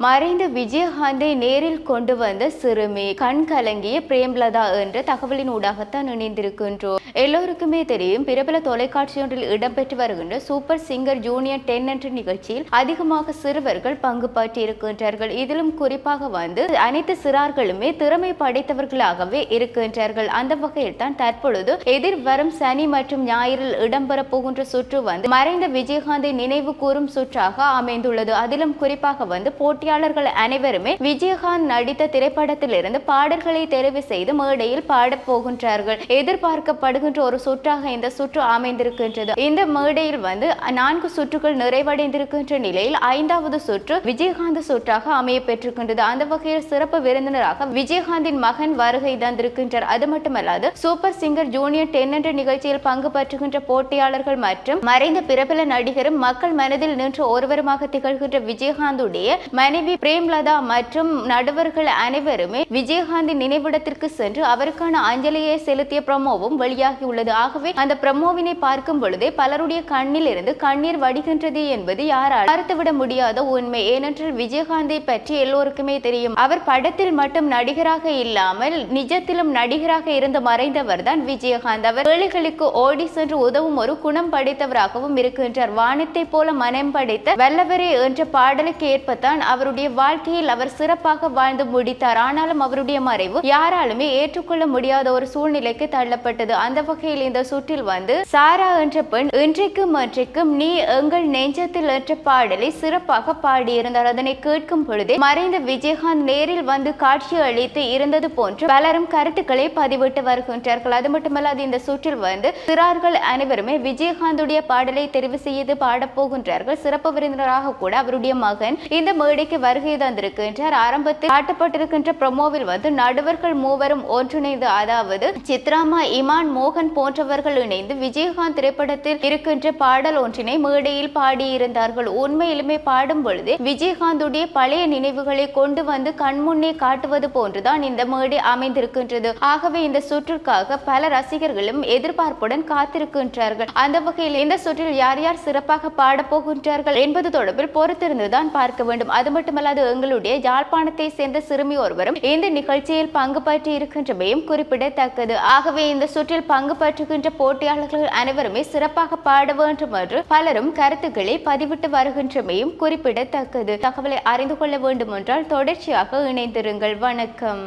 மறைந்த விஜயகாந்தை நேரில் கொண்டு வந்த சிறுமி கண் கலங்கிய பிரேம்லதா என்ற தகவலின் ஊடாகத்தான் இணைந்திருக்கின்றோம். எல்லோருக்குமே தெரியும் பிரபல தொலைக்காட்சி ஒன்றில் இடம்பெற்று வருகின்ற சூப்பர் சிங்கர் ஜூனியர் டென் என்ற நிகழ்ச்சியில் அதிகமாக சிறுவர்கள் பங்கு பற்றியிருக்கின்றார்கள். இதிலும் குறிப்பாக வந்து அனைத்து சிறார்களுமே திறமை படைத்தவர்களாகவே இருக்கின்றார்கள். அந்த வகையில் தான் தற்பொழுது எதிர்வரும் சனி மற்றும் ஞாயிறில் இடம்பெற போகின்ற சுற்று வந்து மறைந்த விஜயகாந்தை நினைவு கூறும் சுற்றாக அமைந்துள்ளது. அதிலும் குறிப்பாக வந்து போட்டியாளர்கள் அனைவருமே விஜயகாந்த் நடித்த திரைப்படத்திலிருந்து பாடல்களை தெரிவு செய்து மேடையில் பாடப் போகின்றார்கள். எதிர்பார்க்கப்படுகின்ற ஒரு சுற்றாக இந்த சுற்று அமைந்திருக்கின்றது. இந்த மேடையில் வந்து நான்கு சுற்றுகள் நிறைவடைந்திருக்கின்ற நிலையில் ஐந்தாவது சுற்று விஜயகாந்த் சுற்றாக அமைய பெற்றிருக்கின்றது. அந்த வகையில் சிறப்பு விருந்தினராக விஜயகாந்தின் மகன் வருகை தந்திருக்கின்றார். அது மட்டுமல்லாது சூப்பர் சிங்கர் ஜூனியர் டென் என்ற நிகழ்ச்சியில் பங்கு பெற்றுகின்ற போட்டியாளர்கள் மற்றும் மறைந்த பிரபல நடிகரும் மக்கள் மனதில் நின்று ஒருவருமாக திகழ்கின்ற விஜயகாந்துடைய மனைவி பிரேம்லதா மற்றும் நடுவர்கள் அனைவருமே விஜயகாந்தின் நினைவிடத்திற்கு சென்று அவருக்கான அஞ்சலியை செலுத்திய பிரமோவும் வெளியாகியுள்ளது ஆகவே அந்த பிரமோவினை பார்க்கும் பொழுதே பலருடைய கண்ணில் இருந்து கண்ணீர் வடிகின்றது என்பது யாரால் மறுத்துவிட முடியாத உண்மை. ஏனென்றால் விஜயகாந்தை பற்றி எல்லோருக்குமே தெரியும். அவர் படத்தில் மட்டும் நடிகராக இல்லாமல் நிஜத்திலும் நடிகராக இருந்து மறைந்தவர் தான் விஜயகாந்த். அவர் ஏழைகளுக்கு ஓடி சென்று உதவும் ஒரு குணம் படைத்தவராகவும் இருக்கின்றார். வானத்தை போல மனம் படைத்த வல்லவரே என்ற பாடலுக்கு ஏற்பத்தான் அவருடைய வாழ்க்கையில் அவர் சிறப்பாக வாழ்ந்து முடித்தார். ஆனாலும் அவருடைய மறைவு யாராலுமே ஏற்றுக்கொள்ள முடியாத ஒரு சூழ்நிலைக்கு தள்ளப்பட்டது. அந்த அந்த வகையில் இந்த சுற்றில் வந்து சாரா என்ற பெண் இன்றைக்கும் அன்றைக்கும் நீ எங்கள் நெஞ்சத்தில் என்ற பாடலை சிறப்பாக பாடியிருந்தார். அதனை கேட்கும் பொழுதே மறைந்த விஜயகாந்த் நேரில் வந்து காட்சி அளித்து இருந்தது போன்று பலரும் கருத்துக்களை பதிவிட்டு வருகின்றார்கள். அது மட்டுமல்லாது இந்த சுற்றில் வந்து சிறார்கள் அனைவருமே விஜயகாந்துடைய பாடலை தெரிவு செய்து பாடப்போகின்றார்கள் சிறப்பு விருந்தினராக கூட அவருடைய மகன் இந்த மேடைக்கு வருகை தந்திருக்கின்றார். ஆரம்பத்தில் காட்டப்பட்டிருக்கின்ற ப்ரமோவில் வந்து நடுவர்கள் மூவரும் ஒன்றிணைந்து அதாவது சித்ராமா இமான் மோகன் போன்றவர்கள் இணைந்து விஜயகாந்த் திரைப்படத்தில் இருக்கின்ற பாடல் ஒன்றினை மேடையில் பாடியிருந்தார்கள். உண்மையிலுமே பாடும் பொழுது விஜயகாந்துடைய பழைய நினைவுகளை கொண்டு வந்து கண்முன்னே காட்டுவது போன்றுதான் இந்த மேடை அமைந்திருக்கின்றது. ஆகவே இந்த சுற்றுக்காக பல ரசிகர்களும் எதிர்பார்ப்புடன் காத்திருக்கின்றார்கள். அந்த வகையில் இந்த சுற்றில் யார் யார் சிறப்பாக பாடப்போகின்றார்கள் என்பது தொடர்பில் பொறுத்திருந்துதான் பார்க்க வேண்டும். அது மட்டுமல்லாது எங்களுடைய யாழ்ப்பாணத்தை சேர்ந்த சிறுமி ஒருவரும் இந்த நிகழ்ச்சியில் பங்கு பற்றி இருக்கின்றமையும் குறிப்பிடத்தக்கது. ஆகவே இந்த சுற்றில் பங்கு பற்றுகின்ற போட்டியாளர்கள் அனைவருமே சிறப்பாக பாட வேண்டும் என்று பலரும் கருத்துக்களை பதிவிட்டு வருகின்றமையும் குறிப்பிடத்தக்கது. தகவலை அறிந்து கொள்ள வேண்டும் என்றால் தொடர்ச்சியாக இணைந்திருங்கள். வணக்கம்.